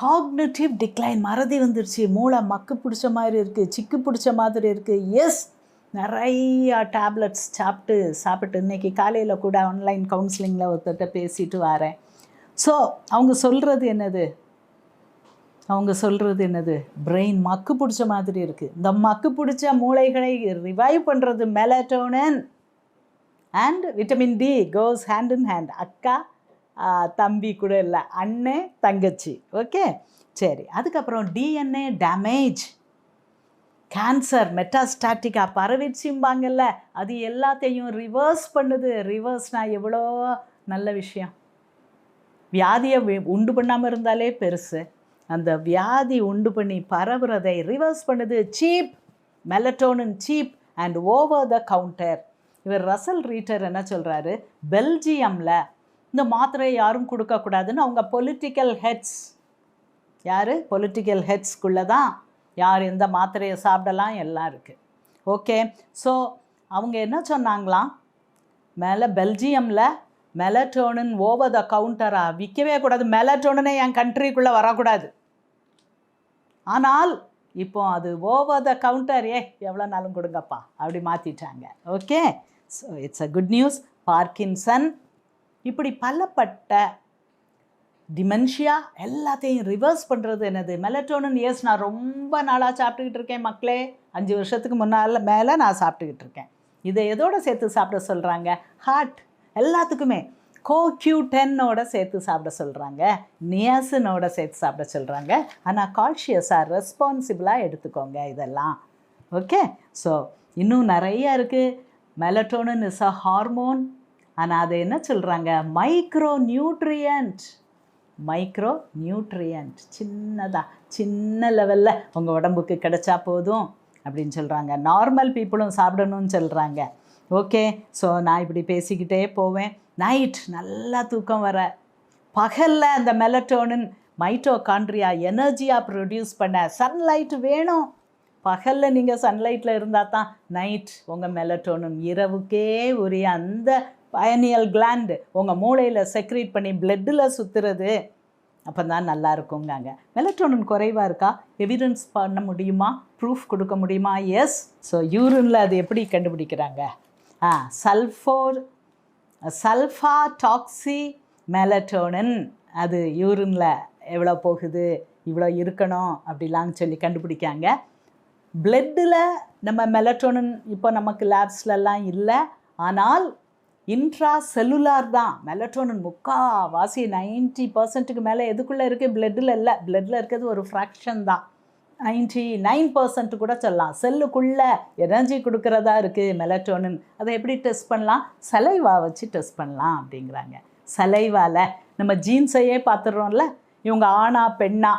Cognitive decline மறதி வந்துருச்சு. மூளை மக்கு பிடிச்ச மாதிரி இருக்குது சிக்கு பிடிச்ச மாதிரி இருக்குது எஸ் நிறையா டேப்லெட்ஸ் சாப்பிட்டு சாப்பிட்டு இன்னைக்கு காலையில் கூட ஆன்லைன் கவுன்சிலிங்கில் ஒருத்தர்கிட்ட பேசிட்டு வரேன். ஸோ அவங்க சொல்கிறது என்னது? அவங்க சொல்கிறது என்னது? பிரெயின் மக்கு பிடிச்ச மாதிரி இருக்குது இந்த மக்கு பிடிச்ச மூளைகளை ரிவைவ் பண்ணுறது melatonin and vitamin D goes hand in hand அக்கா தம்பி கூட இல்லை அண்ணன் தங்கச்சி. ஓகே சரி அதுக்கப்புறம் டிஎன்ஏ டேமேஜ் கேன்சர் மெட்டாஸ்டாட்டிக்கா பரவிச்சும்பாங்கல்ல அது எல்லாத்தையும் ரிவர்ஸ் பண்ணுது. ரிவர்ஸ்னால் எவ்வளோ நல்ல விஷயம். வியாதியை உண்டு பண்ணாமல் இருந்தாலே பெருசு. அந்த வியாதி உண்டு பண்ணி பரவுறதை ரிவர்ஸ் பண்ணுது. Cheap melatonin cheap and over the counter இவர் ரசல் ரீட்டர் என்ன சொல்கிறாரு பெல்ஜியமில் இந்த மாத்திரையை யாரும் கொடுக்கக்கூடாதுன்னு அவங்க பொலிட்டிக்கல் ஹெட்ஸ் யார்? பொலிட்டிக்கல் ஹெட்ஸ்குள்ளே தான் யார் எந்த மாத்திரையை சாப்பிடலாம் எல்லாம் இருக்குது ஓகே ஸோ அவங்க என்ன சொன்னாங்களாம்? மேலே பெல்ஜியமில் மெலட்டோனின் ஓவர் த கவுண்டராக விற்கவே கூடாது. மெலட்டோனே என் கண்ட்ரிக்குள்ளே வரக்கூடாது. ஆனால் இப்போ அது ஓவர் த கவுண்டர் ஏ எவ்வளோ நாளும் கொடுங்கப்பா. அப்படி மாற்றிட்டாங்க okay so it's a good news Parkinson இப்படி பலப்பட்ட டிமென்ஷியா எல்லாத்தையும் ரிவர்ஸ் பண்ணுறது என்னது? மெலட்டோனன் இயர்ஸ் நான் ரொம்ப நாளாக சாப்பிட்டுக்கிட்டு இருக்கேன் மக்களே. அஞ்சு வருஷத்துக்கு முன்னால் மேலே நான் சாப்பிட்டுக்கிட்டு இருக்கேன். இதை எதோடு சேர்த்து சாப்பிட சொல்கிறாங்க ஹார்ட் எல்லாத்துக்குமே. கோக்யூ டென்னோட சேர்த்து சாப்பிட சொல்கிறாங்க நியாசினோட சேர்த்து சாப்பிட சொல்கிறாங்க ஆனால் கால்ஷியஸாக ரெஸ்பான்சிபிளாக எடுத்துக்கோங்க இதெல்லாம். ஓகே ஸோ இன்னும் நிறைய இருக்குது மெலட்டோனன் இஸ் அ ஹார்மோன் ஆனால் அதை என்ன சொல்கிறாங்க மைக்ரோ நியூட்ரியன்ட் மைக்ரோ நியூட்ரியன்ட் சின்னதாக சின்ன லெவலில் உங்கள் உடம்புக்கு கிடைச்சா போதும் அப்படின்னு சொல்கிறாங்க நார்மல் பீப்புளும் சாப்பிடணும்னு சொல்கிறாங்க ஓகே ஸோ நான் இப்படி பேசிக்கிட்டே போவேன். நைட் நல்லா தூக்கம் வர. பகலில் அந்த மெலட்டோனின் மைட்டோகான்ட்ரியா எனர்ஜியாக ப்ரொடியூஸ் பண்ண சன்லைட் வேணும். பகலில் நீங்கள் சன்லைட்டில் இருந்தால் தான் நைட் உங்கள் மெலட்டோனும் இரவுக்கே உரிய அந்த பயனியல் கிளாண்டு உங்கள் மூளையில் செக்ரேட் பண்ணி பிளட்டில் சுற்றுறது அப்போ தான் நல்லா இருக்குங்காங்க மெலட்ரோனின் குறைவாக இருக்கா? எவிடன்ஸ் பண்ண முடியுமா? ப்ரூஃப் கொடுக்க முடியுமா? எஸ் ஸோ யூரினில் அது எப்படி கண்டுபிடிக்கிறாங்க? ஆ சல்ஃபோர் சல்ஃபா டாக்ஸி மெலட்டோனின் அது யூரினில் எவ்வளோ போகுது? இவ்வளோ இருக்கணும்? அப்படிலாம் சொல்லி கண்டுபிடிக்காங்க பிளட்டில் நம்ம மெலட்டோனின் இப்போ நமக்கு லேப்ஸ்லலாம் இல்லை. ஆனால் இன்ட்ரா செல்லுலார் தான். மெலட்டோனின் முக்காவாசி நைன்ட்டி பர்சன்ட்டுக்கு மேலே எதுக்குள்ளே இருக்குது பிளட்டில் இல்லை. பிளட்டில் இருக்கிறது ஒரு ஃப்ராக்ஷன் தான். நைன்ட்டி நைன் பர்சன்ட் கூட சொல்லலாம். செல்லுக்குள்ளே எனர்ஜி கொடுக்குறதா இருக்குது மெலட்டோனின். அதை எப்படி டெஸ்ட் பண்ணலாம்? சலைவா வச்சு டெஸ்ட் பண்ணலாம் அப்படிங்கிறாங்க. சலைவால் நம்ம ஜீன்ஸையே பார்த்துடுறோம்ல. இவங்க ஆணா பெண்ணா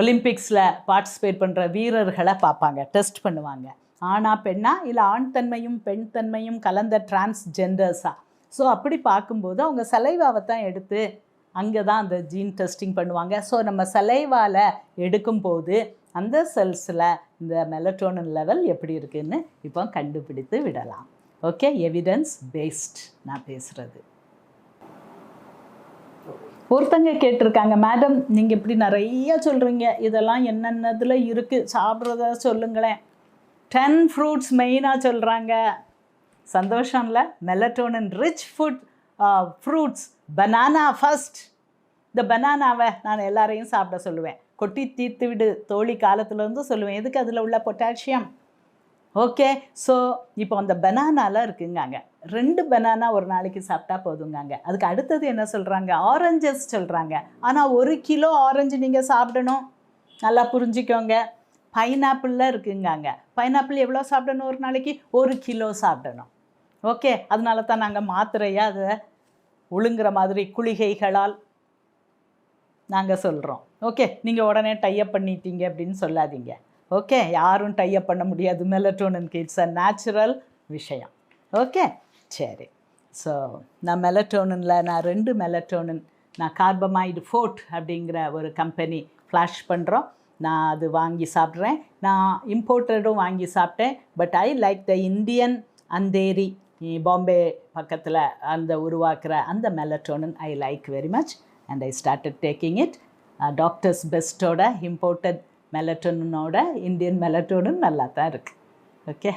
ஒலிம்பிக்ஸில் பார்ட்டிசிபேட் பண்ணுற வீரர்களை பார்ப்பாங்க டெஸ்ட் பண்ணுவாங்க. ஆணா பெண்ணா இல்லை ஆண் தன்மையும் பெண் தன்மையும் கலந்த டிரான்ஸ்ஜெண்டர்ஸா ஸோ அப்படி பார்க்கும்போது அவங்க சலைவாவை தான் எடுத்து அங்கே தான் அந்த ஜீன் டெஸ்டிங் பண்ணுவாங்க. ஸோ நம்ம சலைவாவில் எடுக்கும்போது அந்த செல்ஸில் இந்த மெலட்டோனன் லெவல் எப்படி இருக்குதுன்னு இப்போ கண்டுபிடித்து விடலாம். ஓகே எவிடன்ஸ் பேஸ்ட் நான் பேசுகிறது ஒருத்தங்க கேட்டிருக்காங்க மேடம் நீங்கள் இப்படி நிறைய சொல்கிறீங்க இதெல்லாம் என்னென்னதில் இருக்குது சாப்பிட்றத சொல்லுங்களேன். டென் ஃப்ரூட்ஸ் மெயினாக சொல்கிறாங்க சந்தோஷம்ல இல்லை melatonin rich food fruits banana first இந்த பனானாவை நான் எல்லாரையும் சாப்பிட சொல்லுவேன். கொட்டி தீர்த்து விடு தோழி காலத்துலேருந்து சொல்லுவேன். எதுக்கு அதில் உள்ள பொட்டாசியம் ஓகே ஸோ இப்போ அந்த பனானாலாம் இருக்குங்காங்க. ரெண்டு பனானா ஒரு நாளைக்கு சாப்பிட்டா போதுங்காங்க. அதுக்கு அடுத்தது என்ன சொல்கிறாங்க ஆரஞ்சஸ் சொல்கிறாங்க ஆனால் ஒரு கிலோ ஆரஞ்சு நீங்கள் சாப்பிடணும். நல்லா புரிஞ்சுக்கோங்க. பைனாப்பிளில் இருக்குங்காங்க. பைனாப்பிள் எவ்வளோ சாப்பிடணும் ஒரு நாளைக்கு? ஒரு கிலோ சாப்பிடணும். ஓகே? அதனால தான் நாங்கள் மாத்திரையாக அதை ஒழுங்குற மாதிரி குளிகைகளால் நாங்கள் சொல்கிறோம் ஓகே? நீங்கள் உடனே டைப் பண்ணிட்டீங்க அப்படின்னு சொல்லாதீங்க. ஓகே? யாரும் டைப் பண்ண முடியாது. மெலட்டோனின்க்கு இட்ஸ் அ நேச்சுரல் விஷயம். ஓகே? சரி. ஸோ நான் மெலட்டோனில் நான் ரெண்டு மெலட்டோனின் நான் கார்பமைடு ஃபோர்ட் அப்படிங்கிற ஒரு கம்பெனி ஃப்ளாஷ் பண்ணுறோம் நான் அது வாங்கி சாப்பிட்றேன். நான் இம்போர்ட்டடும் வாங்கி சாப்பிட்டேன். But I like the Indian Andheri Bombay பக்கத்தில் அந்த உருவாக்குற அந்த melatonin I like very much and I started taking it doctors பெஸ்ட்டோட imported மெலட்டோனோட இந்தியன் மெலட்டோனும் நல்லா தான் இருக்குது ஓகே